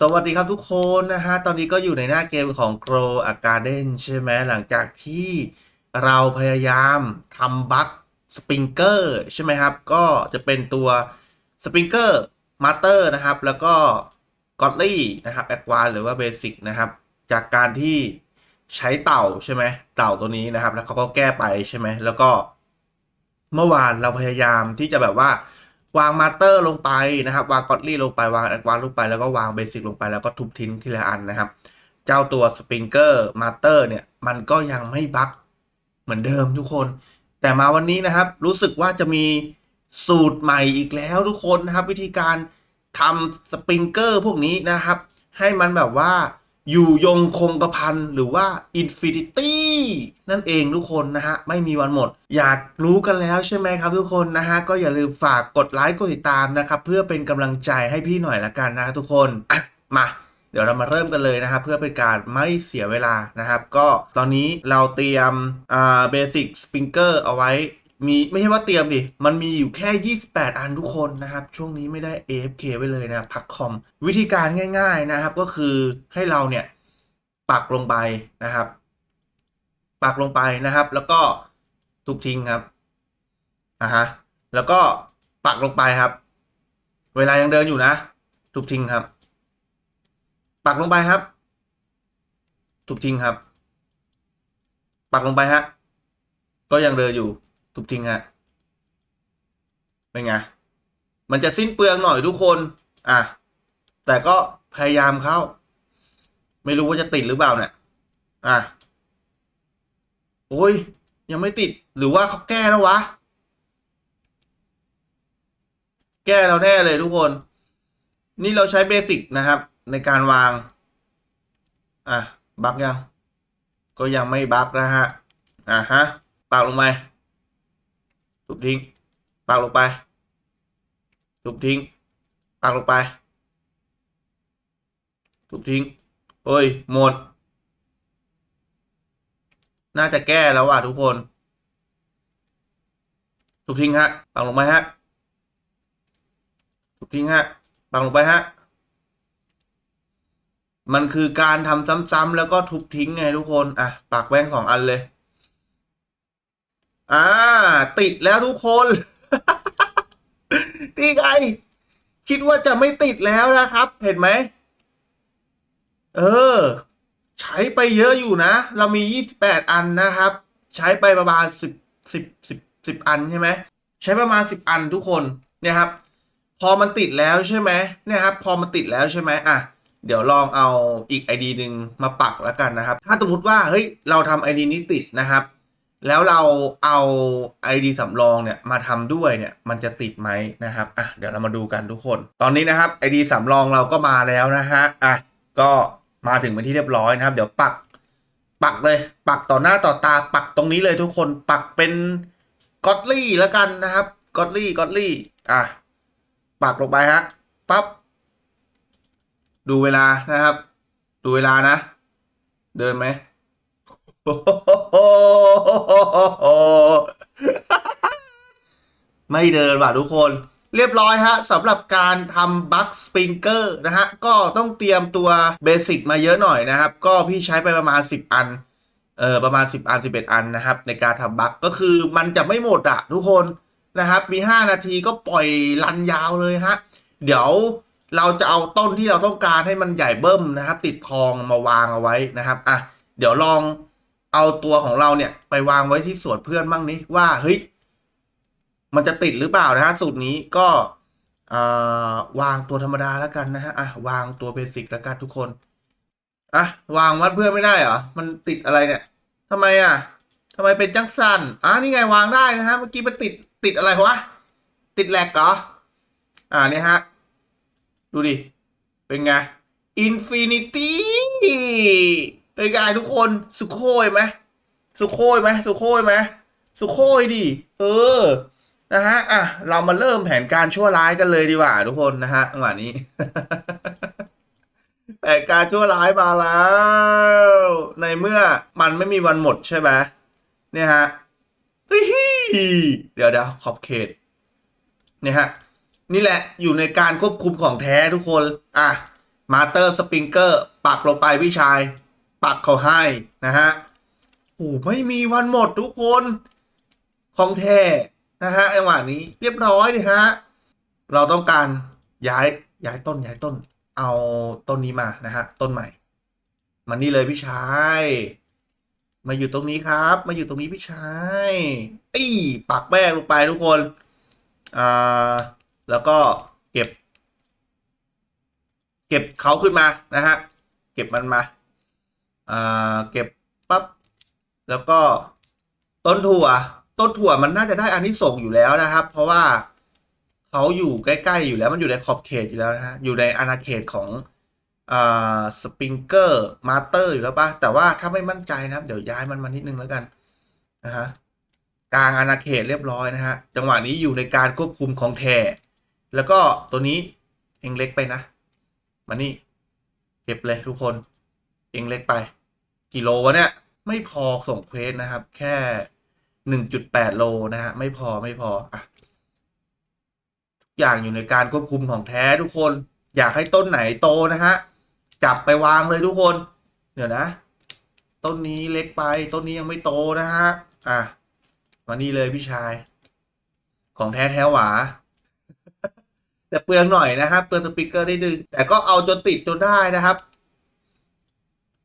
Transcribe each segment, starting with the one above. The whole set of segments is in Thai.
สวัสดีครับทุกคนนะฮะ ตอนนี้ก็อยู่ในหน้าเกมของ Grow a Garden ใช่ไหมหลังจากที่เราพยายามทำบัคสปริงเกอร์ใช่ไหมครับ ก็จะเป็นตัวสปริงเกอร์มาสเตอร์นะครับ แล้วก็กอ d ลี่นะครับแอดวาหรือว่าเบสิกนะครับ จากการที่ใช้เต่าใช่ไหมเต่าตัวนี้นะครับ แล้วเขาก็แก้ไปใช่ไหมแล้วก็เมื่อวานเราพยายามที่จะแบบว่า วางมาสเตอร์ลงไปนะครับ วางกอ d ลี่ลงไปวางแอดวานลงไปแล้วก็วางเบสิกลงไปแล้วก็ทุบทิ้งทีละอันนะครับ เจ้าตัวสปริงเกอร์มาสเตอร์เนี่ย มันก็ยังไม่บั๊กเหมือนเดิมทุกคน แต่มาวันนี้นะครับ รู้สึกว่าจะมีสูตรใหม่อีกแล้วทุกคนนะครับ วิธีการทำสปริงเกอร์พวกนี้นะครับ ให้มันแบบว่า อยู่ยงคงกระพันหรือว่าอินฟินิตี้นั่นเองทุกคนนะฮะ ไม่มีวันหมด อยากรู้กันแล้วใช่ไหมครับทุกคนนะฮะ ก็อย่าลืมฝากกดไลค์กดติดตามนะครับ เพื่อเป็นกำลังใจให้พี่หน่อยละกันนะครับทุกคนอะมาเดี๋ยวเรามาเริ่มกันเลยนะครับ เพื่อเป็นการไม่เสียเวลานะครับ ก็ตอนนี้เราเตรียมเบสิกสปริงเกอร์เอาไว้ มีไม่ใช่ว่าเตรียมดิ มันมีอยู่แค่ 28 อันทุกคนนะครับ ช่วงนี้ไม่ได้ AFK ไว้เลยนะพักคอม วิธีการง่ายๆนะครับ ก็คือให้เราเนี่ยปักลงไปนะครับ ปักลงไปนะครับ แล้วก็ทุบทิ้งครับอะฮะแล้วก็ปักลงไปครับ เวลายังเดินอยู่นะ ทุบทิ้งครับ ปักลงไปครับ ทุบทิ้งครับ ปักลงไปฮะก็ยังเดินอยู่ ทุบทิ้งฮะเป็นไง มันจะสิ้นเปลืองหน่อยทุกคน อะ แต่ก็พยายามเข้า ไม่รู้ว่าจะติดหรือเปล่าเนี่ย อะ โอ้ย ยังไม่ติด หรือว่าเขาแก้แล้ววะ แก้แล้วแน่เลยทุกคน นี่เราใช้เบสิกนะครับ ในการวาง อะ บักยัง ก็ยังไม่บักนะฮะ อะฮะ ปากลงไป บทิ้งปากลงไปทุบทิ้งปากลงไปทุบทิ้งเฮ้ย หมด น่าจะแก้แล้วว่ะทุกคนทุบทิ้งฮะปังลงไปฮะทุบทิ้งฮะปังลงไปฮะ มันคือการทำซ้ำๆแล้วก็ทุบทิ้งไงทุกคน อะปากแว่งสองอันเลย อ่า ติดแล้วทุกคน นี่ไง คิดว่าจะไม่ติดแล้วนะครับ เห็นไหม เออ ใช้ไปเยอะอยู่นะ เรามี 28 อันนะครับ ใช้ไปประมาณ 10 10 10 10 อันใช่ไหม ใช้ประมาณ 10 อันทุกคนเนี่ยครับ พอมันติดแล้วใช่ไหมเนี่ยครับ พอมันติดแล้วใช่ไหมอะเดี๋ยวลองเอาอีก ID หนึ่งมาปักแล้วกันนะครับ ถ้าสมมติว่าเฮ้ยเราทำ ID นี้ติดนะครับ แล้วเราเอา ID สำรองเนี่ยมาทำด้วยเนี่ยมันจะติดไหมนะครับอะเดี๋ยวเรามาดูกันทุกคน ตอนนี้นะครับ ID สำรองเราก็มาแล้วนะฮะอะก็มาถึงเป็นที่เรียบร้อยนะครับ เดี๋ยวปักปักเลย ปักต่อหน้าต่อตาปักตรงนี้เลยทุกคนปักเป็นกอตลี่แล้วกันนะครับกอตลี่กอตลี่อะปักลงไปฮะปั๊บดูเวลานะครับ ดูเวลานะ เดินไหม ไม่เดินว่ะทุกคน เรียบร้อยฮะสำหรับการทำบัคสปริงเกอร์นะฮะ ก็ต้องเตรียมตัวเบสิกมาเยอะหน่อยนะครับ ก็พี่ใช้ไปประมาณ 10 อัน เออประมาณ 10 อัน 11 อันนะครับ ในการทำบัคก็คือมันจะไม่หมดอะทุกคนนะครับ มี 5 นาทีก็ปล่อยรันยาวเลยฮะ เดี๋ยวเราจะเอาต้นที่เราต้องการให้มันใหญ่เบิ้มนะครับ ติดทองมาวางเอาไว้นะครับอะเดี๋ยวลอง เอาตัวของเราเนี่ยไปวางไว้ที่สวนเพื่อนบ้างนี้ว่าเฮ้ยมันจะติดหรือเปล่านะฮะสูตรนี้ก็วางตัวธรรมดาแล้วกันนะฮะอะวางตัวเบสิกแล้วกันทุกคนอะวางวัดเพื่อนไม่ได้เหรอมันติดอะไรเนี่ยทำไมอะทำไมเป็นจังสันอะนี่ไงวางได้นะฮะเมื่อกี้มันติดติดอะไรวะติดแหลกเหรออ่าเนี่ยฮะดูดิเป็นไงอินฟินิตี้ เป็นไงทุกคนสุโคยไหมสุโคยไหมสุโคยไหมสุโคยดิเออนะฮะอะเรามาเริ่มแผนการชั่วร้ายกันเลยดีกว่าทุกคนนะฮะจังหวะนี้ แผนการชั่วร้ายมาแล้ว ในเมื่อมันไม่มีวันหมดใช่ไหมเนี่ยฮะเฮ้ยเดี๋ยวเดี๋ยวขอบเขตเนี่ยฮะนี่แหละอยู่ในการควบคุมของแท้ทุกคน อะมาเตอร์สปริงเกอร์ปักลงไปพี่ชาย ปักเขาให้นะฮะโอ้ไม่มีวันหมดทุกคนของแท้นะฮะจังหวะนี้เรียบร้อยเลยฮะ เราต้องการย้ายย้ายต้นย้ายต้น เอาต้นนี้มานะฮะต้นใหม่มานี่เลยพี่ชายมาอยู่ตรงนี้ครับ มาอยู่ตรงนี้พี่ชายอี้ปักแป้งลงไปทุกคนอ่าแล้วก็เก็บ เก็บเขาขึ้นมานะฮะ เก็บมันมา เก็บปั๊บแล้วก็ต้นถั่ว ต้นถั่วมันน่าจะได้อันนี้ส่งอยู่แล้วนะครับ เพราะว่าเขาอยู่ใกล้ๆอยู่แล้วมันอยู่ในขอบเขตอยู่แล้วนะฮะอยู่ในอาณาเขตของอสปริงเกอร์มาเตอร์อยู่แล้วปะแต่ว่าถ้าไม่มั่นใจนะครับ เดี๋ยวย้ายมันมานิดนึงแล้วกันนะฮะกลางอาณาเขตเรียบร้อยนะฮะจังหวะนี้อยู่ในการควบคุมของแทแล้วก็ตัวนี้เองเล็กไปนะ มานี่ เก็บเลยทุกคน เองเล็กไป กิโลวะเนี่ย ไม่พอส่งเควสนะครับ แค่หนึ่งจุดแปดโลนะฮะไม่พอไม่พออะทุกอย่างอยู่ในการควบคุมของแท้ทุกคน อยากให้ต้นไหนโตนะฮะจับไปวางเลยทุกคน เดี๋ยวนะ ต้นนี้เล็กไป ต้นนี้ยังไม่โตนะฮะอะมานี่เลยพี่ชาย ของแท้แท้หวาแต่เปลืองหน่อยนะครับเปลืองสปีกเกอร์ได้ดึงแต่ก็เอาจนติดจนได้นะครับ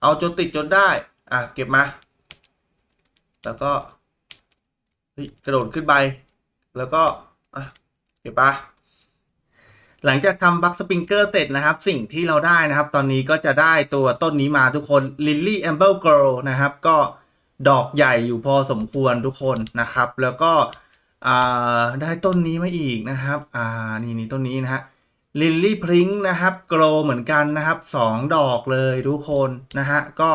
เอาจนติดจนได้ อะ เก็บมา แล้วก็กระโดดขึ้นไป แล้วก็เก็บปะหลังจากทำบัคสปริงเกอร์เสร็จนะครับ สิ่งที่เราได้นะครับ ตอนนี้ก็จะได้ตัวต้นนี้มาทุกคน Lily Amber Girl นะครับ ก็ดอกใหญ่อยู่พอสมควรทุกคนนะครับ แล้วก็ได้ต้นนี้มาอีกนะครับ อ่า นี่นี่ต้นนี้นะฮะ ลิลลี่พริ้งนะครับโกลเหมือนกันนะครับสองดอกเลยทุกคนนะฮะก็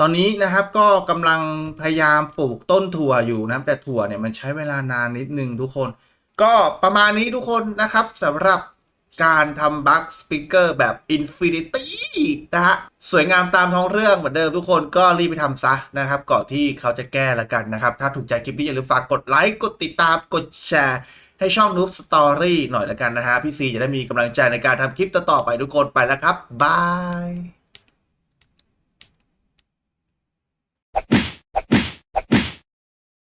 ตอนนี้นะครับก็กำลังพยายามปลูกต้นถั่วอยู่นะครับแต่ถั่วเนี่ยมันใช้เวลานานนิดนึงทุกคน ก็ประมาณนี้ทุกคนนะครับสำหรับการทำบัคสปิเกอร์แบบ Infinity นะฮะ สวยงามตามท้องเรื่องเหมือนเดิมทุกคนก็รีบไปทำซะนะครับ ก่อนที่เขาจะแก้ละกันนะครับ ถ้าถูกใจคลิปนี้อย่าลืมฝากกดไลค์ กดติดตามกดแชร์ ให้ช่องนูฟสตอรี่หน่อยละกันนะฮะ พี่ซีจะได้มีกำลังใจในการทำคลิปต่อๆไปทุกคนไปแล้วครับ บาย